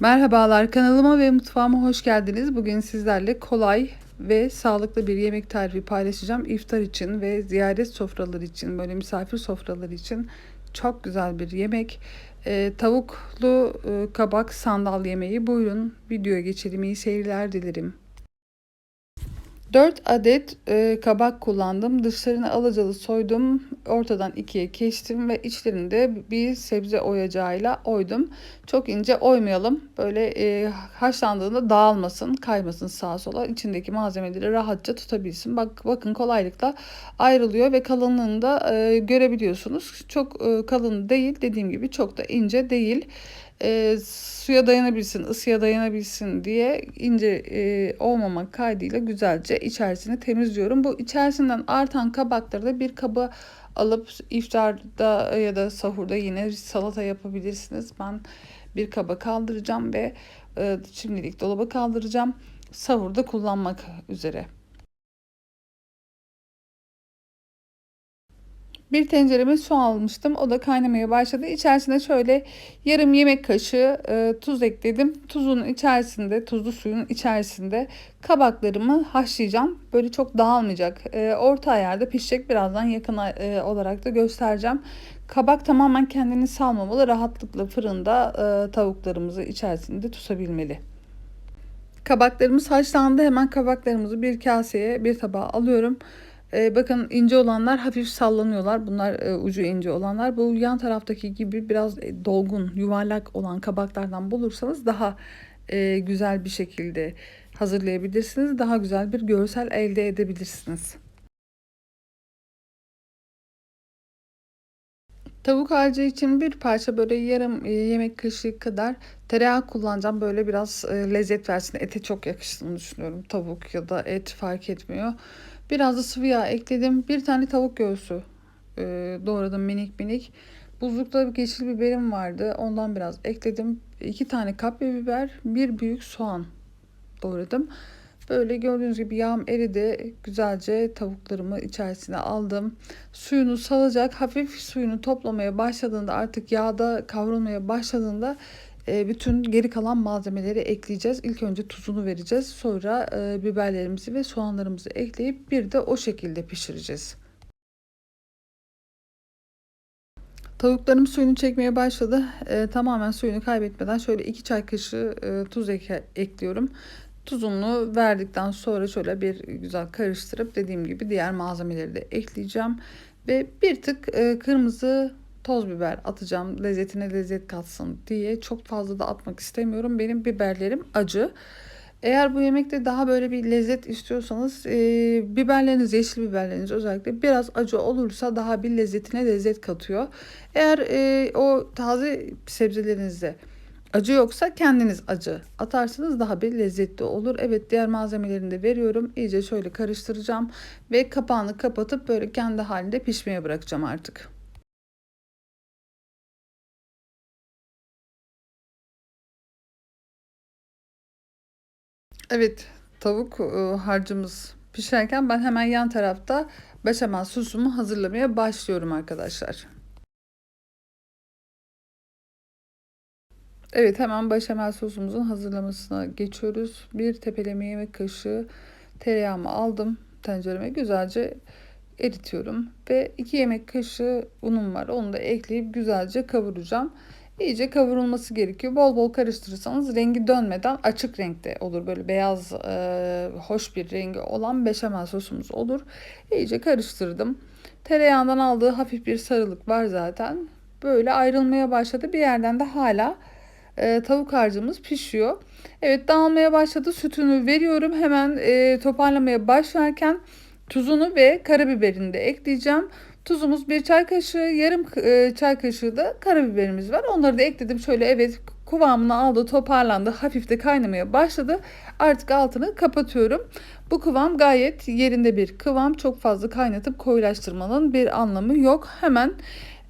Merhabalar kanalıma ve mutfağıma hoş geldiniz. Bugün sizlerle kolay ve sağlıklı bir yemek tarifi paylaşacağım. İftar için ve ziyaret sofraları için, böyle misafir sofraları için çok güzel bir yemek. Ee, tavuklu e, kabak sandal yemeği. Buyurun videoya geçelim. İyi seyirler dilerim. 4 adet e, kabak kullandım. Dışlarını alacalı soydum. Ortadan ikiye kestim ve içlerini de bir sebze oyacağıyla oydum. Çok ince oymayalım. Böyle e, haşlandığında dağılmasın, kaymasın sağa sola. İçindeki malzemeleri rahatça tutabilsin. Bak bakın kolaylıkla ayrılıyor ve kalınlığını da e, görebiliyorsunuz. Çok e, kalın değil. Dediğim gibi çok da ince değil e, suya dayanabilsin, ısıya dayanabilsin diye ince e, olmamak kaydıyla güzelce içerisini temizliyorum. Bu içerisinden artan kabakları da bir kaba alıp iftarda ya da sahurda yine salata yapabilirsiniz. Ben bir kaba kaldıracağım ve e, şimdilik dolaba kaldıracağım. Sahurda kullanmak üzere. Bir tencereme su almıştım. O da kaynamaya başladı. İçerisine şöyle yarım yemek kaşığı e, tuz ekledim. Tuzun içerisinde, tuzlu suyun içerisinde kabaklarımı haşlayacağım. Böyle çok dağılmayacak. E, orta ayarda pişecek. Birazdan yakın e, olarak da göstereceğim. Kabak tamamen kendini salmamalı. Rahatlıkla fırında e, tavuklarımızı içerisinde tutabilmeli. Kabaklarımız haşlandı. Hemen kabaklarımızı bir kaseye, bir tabağa alıyorum. Ee, bakın ince olanlar hafif sallanıyorlar. Bunlar e, ucu ince olanlar. Bu yan taraftaki gibi biraz e, dolgun, yuvarlak olan kabaklardan bulursanız daha e, güzel bir şekilde hazırlayabilirsiniz. Daha güzel bir görsel elde edebilirsiniz. Tavuk harcı için bir parça böyle yarım e, yemek kaşığı kadar tereyağı kullanacağım. Böyle biraz e, lezzet versin. Ete çok yakıştığını düşünüyorum. Tavuk ya da et fark etmiyor. Biraz da sıvı yağ ekledim. Bir tane tavuk göğsü e, doğradım minik minik. Buzlukta bir yeşil biberim vardı. Ondan biraz ekledim. İki tane kapya biber, bir büyük soğan doğradım. Böyle gördüğünüz gibi yağım eridi. Güzelce tavuklarımı içerisine aldım. Suyunu salacak. Hafif suyunu toplamaya başladığında artık yağda kavrulmaya başladığında e, bütün geri kalan malzemeleri ekleyeceğiz. İlk önce tuzunu vereceğiz. Sonra e, biberlerimizi ve soğanlarımızı ekleyip bir de o şekilde pişireceğiz. Tavuklarım suyunu çekmeye başladı. E, tamamen suyunu kaybetmeden şöyle 2 çay kaşığı e, tuz ek ekliyorum. Tuzunu verdikten sonra şöyle bir güzel karıştırıp dediğim gibi diğer malzemeleri de ekleyeceğim. Ve bir tık e, kırmızı toz biber atacağım lezzetine lezzet katsın diye çok fazla da atmak istemiyorum. Benim biberlerim acı. Eğer bu yemekte daha böyle bir lezzet istiyorsanız e, biberleriniz, yeşil biberleriniz özellikle biraz acı olursa daha bir lezzetine lezzet katıyor. Eğer e, o taze sebzelerinizde acı yoksa kendiniz acı atarsanız daha bir lezzetli olur. Evet diğer malzemelerini de veriyorum. İyice şöyle karıştıracağım ve kapağını kapatıp böyle kendi halinde pişmeye bırakacağım artık. Evet, tavuk e, harcımız pişerken ben hemen yan tarafta beşamel sosumu hazırlamaya başlıyorum arkadaşlar. Evet, hemen beşamel sosumuzun hazırlamasına geçiyoruz. Bir tepeleme yemek kaşığı tereyağımı aldım tencereme güzelce eritiyorum ve 2 yemek kaşığı unum var. Onu da ekleyip güzelce kavuracağım. İyice kavrulması gerekiyor. Bol bol karıştırırsanız rengi dönmeden açık renkte olur. Böyle beyaz e, hoş bir rengi olan beşamel sosumuz olur. İyice karıştırdım. Tereyağından aldığı hafif bir sarılık var zaten. Böyle ayrılmaya başladı. Bir yerden de hala e, tavuk harcımız pişiyor. Evet dağılmaya başladı. Sütünü veriyorum. Hemen e, toparlamaya başlarken tuzunu ve karabiberini de ekleyeceğim. Tuzumuz bir çay kaşığı, yarım e, çay kaşığı da karabiberimiz var. Onları da ekledim. Şöyle evet kıvamını aldı, toparlandı. Hafif de kaynamaya başladı. Artık altını kapatıyorum. Bu kıvam gayet yerinde bir kıvam. Çok fazla kaynatıp koyulaştırmanın bir anlamı yok. Hemen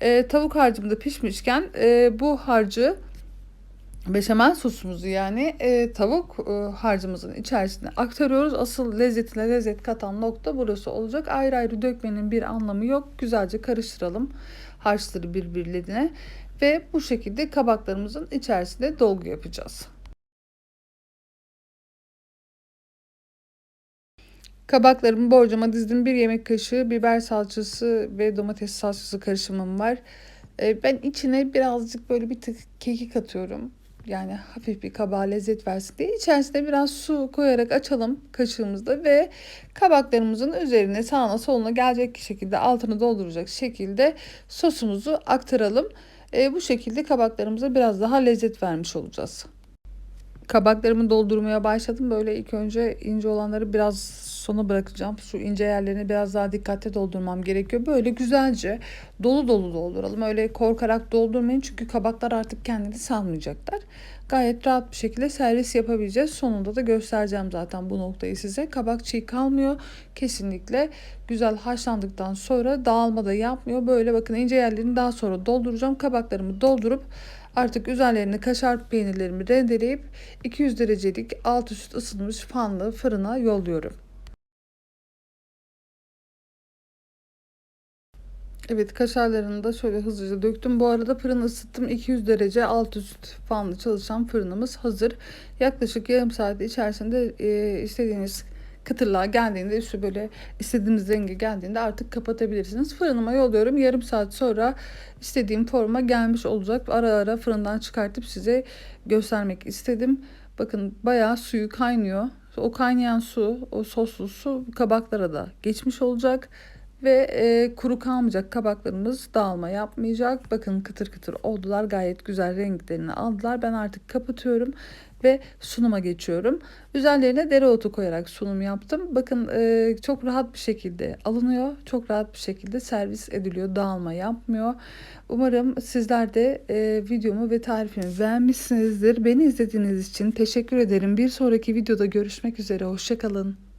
e, tavuk harcım da pişmişken e, bu harcı beşamel sosumuzu yani e, tavuk e, harcımızın içerisine aktarıyoruz. Asıl lezzetine lezzet katan nokta burası olacak. Ayrı ayrı dökmenin bir anlamı yok. Güzelce karıştıralım harçları birbirlerine Ve bu şekilde kabaklarımızın içerisinde dolgu yapacağız. Kabaklarımı borcama dizdim. Bir yemek kaşığı biber salçası ve domates salçası karışımım var. Ee, ben içine birazcık böyle bir tık kekik atıyorum. Yani hafif bir kabağa lezzet versin diye. İçerisine biraz su koyarak açalım kaşığımızda ve kabaklarımızın üzerine sağına soluna gelecek şekilde altını dolduracak şekilde sosumuzu aktaralım. Ee, bu şekilde kabaklarımıza biraz daha lezzet vermiş olacağız. Kabaklarımı doldurmaya başladım. Böyle ilk önce ince olanları biraz sona bırakacağım. Şu ince yerlerini biraz daha dikkatli doldurmam gerekiyor. Böyle güzelce dolu dolu dolduralım. Öyle korkarak doldurmayın çünkü kabaklar artık kendini salmayacaklar. Gayet rahat bir şekilde servis yapabileceğiz. Sonunda da göstereceğim zaten bu noktayı size. Kabak çiğ kalmıyor. Kesinlikle güzel haşlandıktan sonra dağılma da yapmıyor. Böyle bakın ince yerlerini daha sonra dolduracağım. Kabaklarımı doldurup Artık üzerlerine kaşar peynirlerimi rendeleyip 200 derecelik alt üst ısınmış fanlı fırına yolluyorum. Evet kaşarlarını da şöyle hızlıca döktüm. Bu arada fırını ısıttım. 200 derece alt üst fanlı çalışan fırınımız hazır. Yaklaşık yarım saat içerisinde e, istediğiniz kıtırlığa geldiğinde üstü böyle istediğiniz rengi geldiğinde artık kapatabilirsiniz. Fırınıma yolluyorum. Yarım saat sonra istediğim forma gelmiş olacak. Ara ara fırından çıkartıp size göstermek istedim. Bakın bayağı suyu kaynıyor. O kaynayan su, o soslu su kabaklara da geçmiş olacak ve e, kuru kalmayacak kabaklarımız dağılma yapmayacak. Bakın kıtır kıtır oldular gayet güzel renklerini aldılar. Ben artık kapatıyorum ve sunuma geçiyorum. Üzerlerine dereotu koyarak sunum yaptım. Bakın e, çok rahat bir şekilde alınıyor. Çok rahat bir şekilde servis ediliyor. Dağılma yapmıyor. Umarım sizler de e, videomu ve tarifimi beğenmişsinizdir. Beni izlediğiniz için teşekkür ederim. Bir sonraki videoda görüşmek üzere. Hoşçakalın.